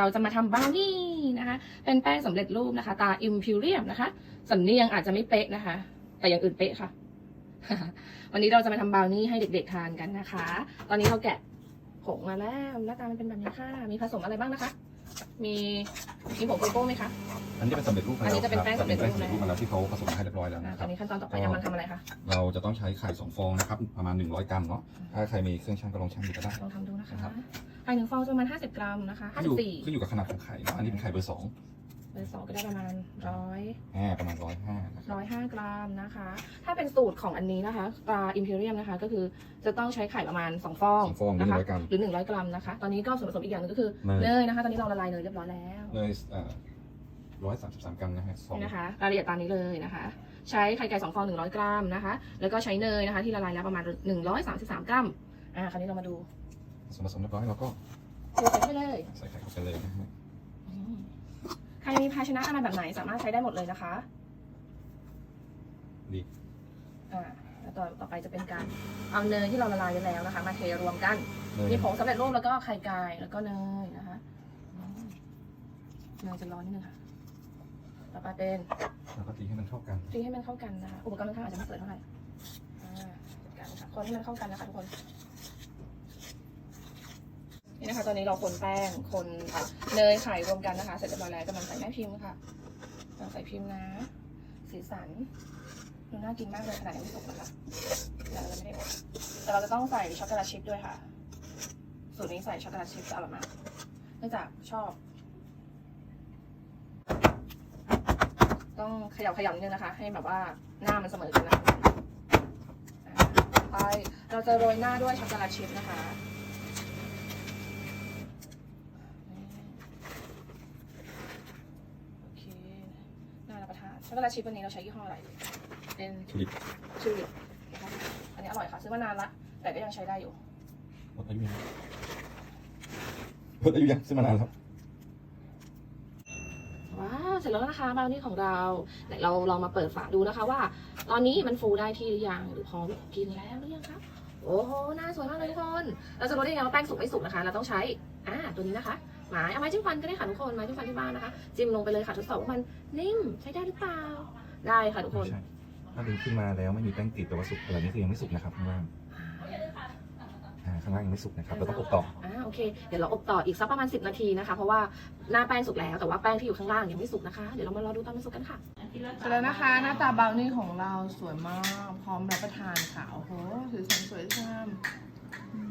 เราจะมาทำบราวนี่นะคะ เป็นแป้งสำเร็จรูปนะคะ ตาอิมพิวเรียมนะคะสำเนียงอาจจะไม่เป๊ะนะคะ แต่อย่างอื่นเป๊ะค่ะ วันนี้เราจะมาทำบราวนี่ให้เด็กๆทานกันนะคะ ตอนนี้เราแกะผงมาแล้วหน้าตามันเป็นแบบนี้ค่ะ มีผสมอะไรบ้างนะคะ มีมีผงโกโก้ไหมคะ อันนี้เป็นสำเร็จรูปมาอันแล้วนี้จะเป็นแป้งครับสำเร็จรูปเป็นแป้งสำเร็จรูป มาแล้วที่เขาผสมให้เรียบร้อยแล้วอะนะคตอรันบนี้ขั้นตอนต่อไปจะมาทำอะไรคะ เราจะต้องใช้ไข่สองฟองนะครับ ประมาณ 100 กรัมเนาะ ถ้าใครมีเครื่องชั่งก็ลองชั่งดูก็ได้ ลองทำดูนะคะ ครับไข่ หนึ่งฟองจะประมาณ50กรัมนะคะขึ้นอยู่54ขึ้นอยู่กับขนาดของไข่เนาะอันนี้เป็นไข่เบอร์สองเบอร์สองก็ได้ประมาณร้อยอ่าประมาณร้อยห้านะครับร้อยห้ากรัมนะคะ ถ้าเป็นสูตรของอันนี้นะคะปลาอิมพีเรียมนะคะ ก็คือจะต้องใช้ไข่ประมาณ2ฟองสองฟองหรือนะหนึ่คะงร้อยกรัมหรือ100กรัมนะคะ ตอนนี้ก็ส่วนผสมอีกอย่างหนึงก็คือเนยเนยนะคะ ตอนนี้เราละลายเนยเรียบร้อยแล้วเลยร้อยสามสิบสามกรัมนะฮะสองนี่นะคะรายละเอียดตามนี้เลยนะคะ ใช้ไข่ไก่2ฟอง100กรัมนะคะ แล้วก็ใช้เนยนะคะที่ละลายแล้วประมาณ133กรัมอ่าคราวนี้เรามาดู ส่วนผสมเรียบร้อยเราก็เทใส่เข้าไปเลย ใส่ไข่เข้าไปเลยนะฮะอืมใครมีภาชนะอะไรแบบไหนสามารถใช้ได้หมดเลยนะคะดีอ่าแล้วต่อต่อไปจะเป็นการเอาเนยที่เราละลายไว้แล้วนะคะ มาเทรวมกันเนยมีผงสำเร็จรูปแล้วก็ไข่ไก่แล้วก็เนยนะคะอืมเนยจะร้อนนิดนึงค่ะ ต่อไปเป็นแล้วก็ตีให้มันเข้ากันตีให้มันเข้ากันนะคะอุปกรณ์ค่อนข้างอาจจะไม่สวยเท่าไหร่อ่าจัดการค่ะคนให้มันเข้ากันนะคะทุกคน นี่นะคะ ตอนนี้เราคนแป้ง คนเนยไข่รวมกันนะคะ เสร็จเรียบร้อยแล้วกำลังใส่แม่พิมพ์ค่ะกำลังใส่พิมพ์นะ สีสันดูน่ากินมากเลยขนาดยังไม่สุกนะคะแต่เราไม่ได้อบแต่เราจะต้องใส่ช็อกโกแลตชิพด้วยค่ะ สูตรนี้ใส่ช็อกโกแลตชิพจะอร่อยมากเนื่องจากชอบ ต้องเขย่าเขย่านิดนึงนะคะ ให้แบบว่าหน้ามันเสมอกันนะไปเราจะโรยหน้าด้วยช็อกโกแลตชิพนะคะโอเคน่ารับประทาน ช็อกโกแลตชิพวันนี้เราใช้ยี่ห้ออะไร เป็นทุลิปชิลลิปนะคะอันนี้อร่อยค่ะ ซื้อมานานละ แต่ก็ยังใช้ได้อยู่หมดอายุยังหมดอายุยังซื้อมานานแล้วว้าวเสร็จแล้วนะคะบราวนี่ของเราไหนเราลองมาเปิดฝาดูนะคะว่า ตอนนี้มันฟูได้ที่หรือยังหรือพร้อมกินแล้วหรือยังคะโอ้โหหน้าสวยมากเลยทุกคน เราจะรู้ได้ยังไงว่าแป้งสุกไม่สุกนะคะ เราต้องใช้อ่าตัวนี้นะคะ หมายเอาไม้จิ้มฟันก็ได้ค่ะทุกคนไม้จิ้มฟันที่บ้านนะคะ จิ้มลงไปเลยค่ะทดสอบว่ามันนิ่มใช้ได้หรือเปล่าได้ค่ะทุกคนใช่ถ้าดึงขึ้นมาแล้วไม่มีแป้งติดแต่ว่าสุกแต่อันนี้คือยังไม่สุกนะครับข้างล่างอ่าข้างล่างยังไม่สุกนะครับเราต้องอบต่ออ่าโอเคเดี๋ยวเราอบต่ออีกสักประมาณ 10 นาทีนะคะ เพราะว่าหน้าแป้งสุกแล้วแต่ว่าแป้งที่อยู่ข้างล่างยังไม่สุกนะคะเดี๋ยวเรามารอดูตอนมันสุกกันค่ะเสร็จแล้วนะคะหน้าตาบราวนี่ของเราสวยมาก พร้อมรับประทานค่ะโอ้โหสีสันสวยงาม